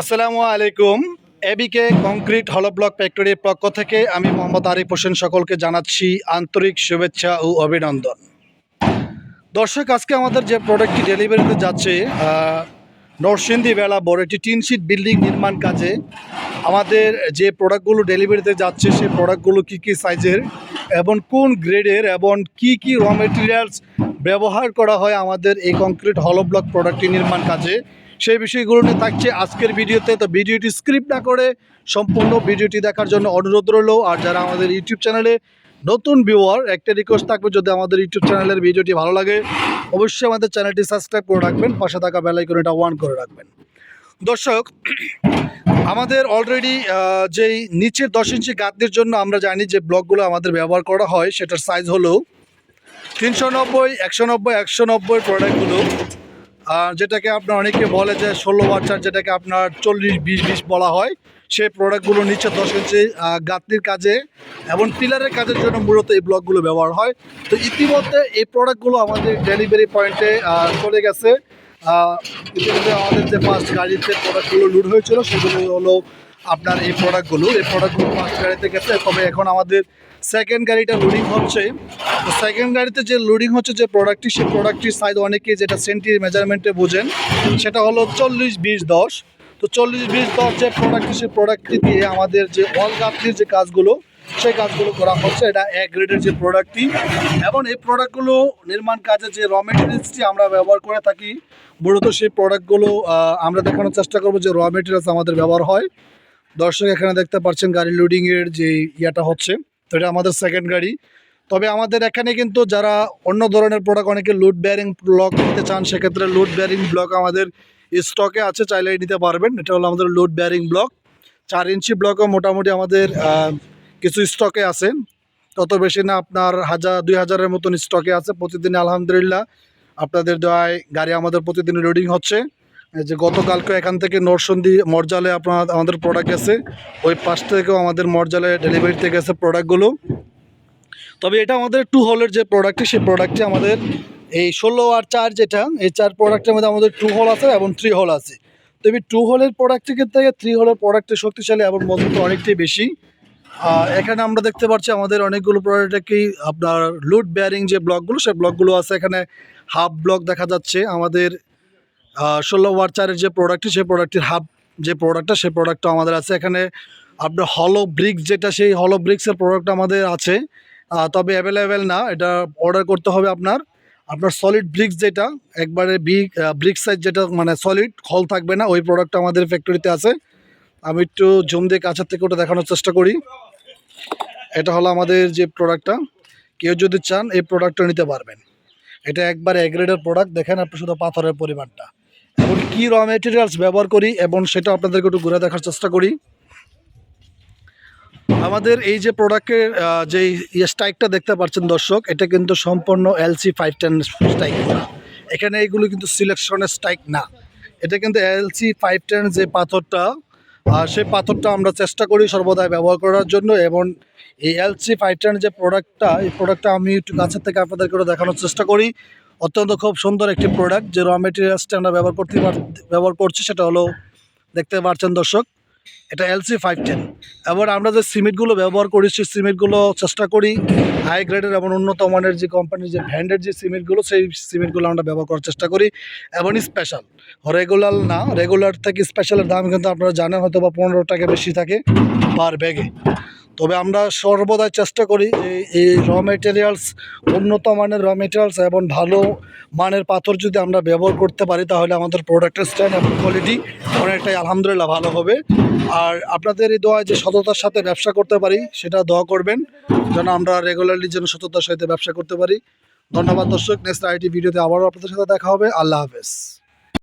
আসসালামু আলাইকুম। এবিকে কংক্রিট হলো ব্লক ফ্যাক্টরির পক্ষ থেকে আমি মোহাম্মদ আরিফ হোসেন সকলকে জানাচ্ছি আন্তরিক শুভেচ্ছা ও অভিনন্দন। দর্শক আজকে আমাদের যে প্রোডাক্টটি ডেলিভারিতে যাচ্ছে আহ, নরসিংদী বেলা বড় একটি টিন শিট বিল্ডিং নির্মাণ কাজে। আমাদের যে প্রোডাক্টগুলো ডেলিভারিতে যাচ্ছে সেই প্রোডাক্টগুলো কী কী সাইজের এবং কোন গ্রেডের এবং কি কি র মেটেরিয়ালস ব্যবহার করা হয় আমাদের এই কংক্রিট হলো ব্লক প্রোডাক্টটি নির্মাণ কাজে। সেই বিষয়গুলো নিয়ে থাকছে আজকের ভিডিওতে। তো ভিডিওটি স্ক্রিপ্ট না করে সম্পূর্ণ ভিডিওটি দেখার জন্য অনুরোধ রইল। আর যারা আমাদের ইউটিউব চ্যানেলে নতুন ভিউয়ার একটা রিকোয়েস্ট থাকবে যদি আমাদের ইউটিউব চ্যানেলের ভিডিওটি ভালো লাগে, অবশ্যই আমাদের চ্যানেলটি সাবস্ক্রাইব করে রাখবেন, পাশে থাকা বেলাইকনটা ওয়ান করে রাখবেন। দর্শক, আমাদের অলরেডি যেই নিচের দশ ইঞ্চি গাঁতদের জন্য আমরা জানি যে ব্লকগুলো আমাদের ব্যবহার করা হয়, সেটার সাইজ হলো তিনশো নব্বই, একশো নব্বই একশো নব্বই প্রোডাক্টগুলো যেটাকে আপনার অনেকে বলে যে ষোলো বাচ্চার যেটাকে আপনার চল্লিশ, বিশ বিশ বলা হয়, সেই প্রোডাক্টগুলো নিচ্ছে দশ ইঞ্চি গাঁতনির কাজে এবং পিলারের কাজের জন্য মূলত এই ব্লকগুলো ব্যবহার হয়। তো ইতিমধ্যে এই প্রোডাক্টগুলো আমাদের ডেলিভারি পয়েন্টে চলে গেছে। ইতিমধ্যে আমাদের যে ফার্স্ট গাড়িতে প্রোডাক্টগুলো লুট হয়েছিল, সেগুলো হলো আপনার এই প্রোডাক্টগুলো এই প্রোডাক্টগুলো ফার্স্ট গাড়িতে গেছে, তবে এখন আমাদের সেকেন্ড গাড়িটা লোডিং হচ্ছে। তো সেকেন্ড গাড়িতে যে লোডিং হচ্ছে যে প্রোডাক্টটি সেই প্রোডাক্টটির সাইজ অনেকে যেটা সেন্টি মেজারমেন্টে বোঝেন, সেটা হলো চল্লিশ বিশ দশ। তো চল্লিশ বিশ দশ যে প্রোডাক্টটি সেই প্রোডাক্টটি দিয়ে আমাদের যে ওয়াল গাঁথনির যে কাজগুলো সেই কাজগুলো করা হচ্ছে। এটা এক গ্রেডের যে প্রোডাক্টটি এবং এই প্রোডাক্টগুলো নির্মাণ কাজে যে র মেটেরিয়ালসটি আমরা ব্যবহার করে থাকি, মূলত সেই প্রোডাক্টগুলো আমরা দেখানোর চেষ্টা করব যে র মেটেরিয়ালস আমাদের ব্যবহার হয়। দর্শক এখানে দেখতে পাচ্ছেন গাড়ি লোডিংয়ের যে ইয়েটা হচ্ছে, তো এটা আমাদের সেকেন্ড গাড়ি। তবে আমাদের এখানে কিন্তু যারা অন্য ধরনের প্রোডাক্ট অনেকে লোড বেয়ারিং ব্লক নিতে চান, সেক্ষেত্রে লোড বেয়ারিং ব্লক আমাদের স্টকে আছে, চাইলে নিতে পারবেন। এটা হলো আমাদের লোড বেয়ারিং ব্লক চার ইঞ্চি ব্লকও মোটামুটি আমাদের কিছু স্টকে আছে। তত বেশি না আপনার হাজার, দুই হাজারের মতন স্টকে আছে প্রতিদিন, আলহামদুলিল্লাহ। আপনাদের দেওয়ায় গাড়ি আমাদের প্রতিদিন লোডিং হচ্ছে। যে গতকালকে এখান থেকে নরসন্দী মরজালে আপনার, আমাদের প্রোডাক্ট গেছে। ওই পাশ থেকেও আমাদের মরজালে ডেলিভারিতে গেছে প্রোডাক্টগুলো তবে এটা আমাদের টু হলের যে প্রোডাক্টটি সেই প্রোডাক্টটি আমাদের এই ষোলো আর চার যেটা, এই চার প্রোডাক্টের মধ্যে আমাদের টু হল আছে এবং থ্রি হল আছে। তবে টু হোলের প্রোডাক্টের থেকে থ্রি হলের প্রোডাক্টের শক্তিশালী এবং মজবুত অনেকটাই বেশি। এখানে আমরা দেখতে পাচ্ছি আমাদের অনেকগুলো প্রোডাক্টেই আপনার লুড বেয়ারিং যে ব্লকগুলো সেই ব্লকগুলো আছে। এখানে হাফ ব্লক দেখা যাচ্ছে। আমাদের ষোলো ওয়ার চারের যে প্রোডাক্টটি সেই প্রোডাক্টের হাফ যে প্রোডাক্টটা সেই প্রোডাক্টটা আমাদের আছে। এখানে আপনার হলো ব্রিক্স যেটা, সেই হলো ব্রিক্সের প্রোডাক্ট আমাদের আছে। তবে অ্যাভেলেবেল না। এটা অর্ডার করতে হবে আপনার। আপনার সলিড ব্রিক্স যেটা, একবারে বিগ ব্রিক্স সাইজ যেটা মানে সলিড হল থাকবে না। ওই প্রোডাক্টটা আমাদের ফ্যাক্টরিতে আছে। আমি একটু জুম দিয়ে কাছের থেকে ওটা দেখানোর চেষ্টা করি। এটা হলো আমাদের যে প্রোডাক্টটা কেউ যদি চান, এই প্রোডাক্টটা নিতে পারবেন। এটা একবার এগ্রেডের প্রোডাক্ট দেখেন আপনি শুধু পাথরের পরিমাণটা। এবং কী র মেটেরিয়ালস ব্যবহার করি এবং সেটা আপনাদেরকে একটু ঘুরে দেখার চেষ্টা করি। আমাদের এই যে প্রোডাক্টের যে স্ট্রাইকটা দেখতে পাচ্ছেন দর্শক, এটা কিন্তু সম্পূর্ণ এলসি ফাইভ টেন স্ট্রাইক এখানে এইগুলো কিন্তু সিলেকশনের স্ট্রাইক না। এটা কিন্তু এলসি ফাইভ টেন যে পাথরটা আহ, সেই পাথরটা আমরা চেষ্টা করি সর্বদাই ব্যবহার করার জন্য এবং এই এলসি ফাইভ টেন যে প্রোডাক্টটা এই প্রোডাক্টটা আমি একটু কাছের থেকে আপনাদেরকে দেখানোর চেষ্টা করি। অত্যন্ত খুব সুন্দর একটি প্রোডাক্ট যে র মেটেরিয়ালসটা আমরা ব্যবহার করতে ব্যবহার করছি সেটা হলো দেখতে পাচ্ছেন দর্শক। এটা এলসি ফাইভ টেন এবার আমরা যে সিমেন্টগুলো ব্যবহার করি, সেই সিমেন্টগুলো চেষ্টা করি হাই গ্রেডের এবং উন্নত মানের যে কোম্পানির যে ব্র্যান্ডের যে সিমেন্টগুলো, সেই সিমেন্টগুলো আমরা ব্যবহার করার চেষ্টা করি। এবং স্পেশাল রেগুলার না রেগুলার থেকে স্পেশালের দাম কিন্তু আপনারা জানেন হয়তো বা পনেরো টাকা বেশি থাকে পার ব্যাগে তবে আমরা সর্বদাই চেষ্টা করি যে এই র মেটেরিয়ালস উন্নত মানের র মেটেরিয়ালস এবং ভালো মানের পাথর যদি আমরা ব্যবহার করতে পারি, তাহলে আমাদের প্রোডাক্টের স্ট্যান্ড এবং কোয়ালিটি অনেকটাই আলহামদুলিল্লাহ ভালো হবে। আর আপনাদের এই দোয়ায় যে সততার সাথে ব্যবসা করতে পারি, সেটা দোয়া করবেন, যেন আমরা রেগুলারলি যেন সততার সাথে ব্যবসা করতে পারি। ধন্যবাদ দর্শক নেক্সট আইটি ভিডিওতে আবারও আপনাদের সাথে দেখা হবে। আল্লাহ হাফেজ।